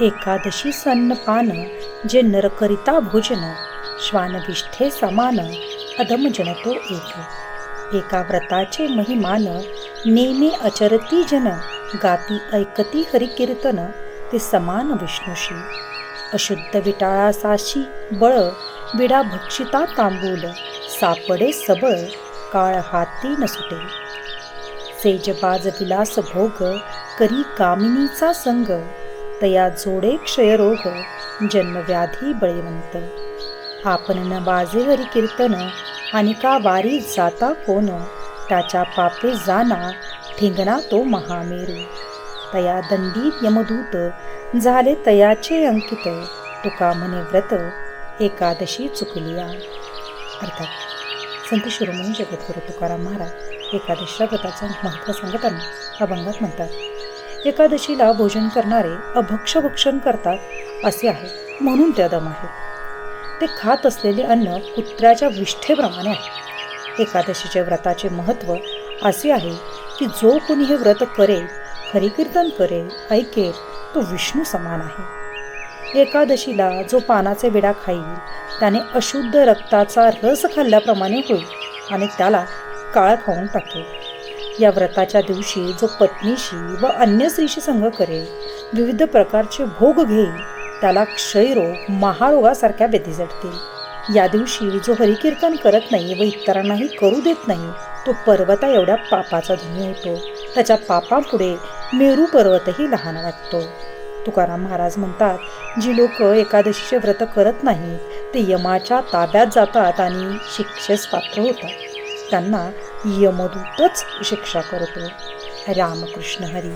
एकादशी सन्नपान जे नरकरिता भोजन श्वानविष्ठे समान अदम जनतो एक. एका व्रताचे महिमान नेमे अचरती जन गाती ऐकती हरिकीर्तन ते समान विष्णुशी. अशुद्ध विटाळासाशी बळ विडा भक्षिता तांबूल सापडे सबळ काळ हाती न सुटे सेजबाज विलास भोग करी कामिनीचा संग तया जोडे क्षयरोग जन्मव्याधी बळीवंत. आपण न बाजे हरी कीर्तन आणि का वारी जाता कोण? त्याच्या पापे जाना ठिंगणा तो महामेरू. तया दंडीत यमदूत झाले तयाचे अंकित. तुका म्हणे व्रत एकादशी चुकलिया. अर्थात संत शिरोमणी जगद्गुरु तुकाराम महाराज एकादशीच्या व्रताचं महत्त्व सांगताना अभंगात म्हणतात एकादशीला भोजन करणारे अभक्ष भक्षण करतात असे आहे. म्हणून त्या दम आहे. ते खात असलेले अन्न कुत्र्याच्या विष्ठेप्रमाणे आहे. एकादशीच्या व्रताचे महत्त्व असे आहे की जो कोणी हे व्रत करेल हरिकीर्तन करेल ऐकेल तो विष्णू समान आहे. एकादशीला जो पानाचे विडा खाईल त्याने अशुद्ध रक्ताचा रस खाल्ल्याप्रमाणे होईल आणि त्याला काळ खाऊन टाकेल. या व्रताच्या दिवशी जो पत्नीशी व अन्य स्त्रीशी संग करेल विविध प्रकारचे भोग घेईल त्याला क्षयरोग महारोगासारख्या व्यधी जडतील या दिवशी जो हरिकीर्तन करत नाही व इतरांनाही करू देत नाही तो पर्वता एवढ्या पापाचा धनी होतो. त्याच्या पापापुढे मेरू पर्वतही लहान वाटतो. तुकाराम महाराज म्हणतात जी लोक एकादशीचे व्रत करत नाहीत ते यमाच्या ताब्यात जातात आणि शिक्षेस पात्र होतात. त्यांना यमदूतच शिक्षा करतो. रामकृष्ण हरी.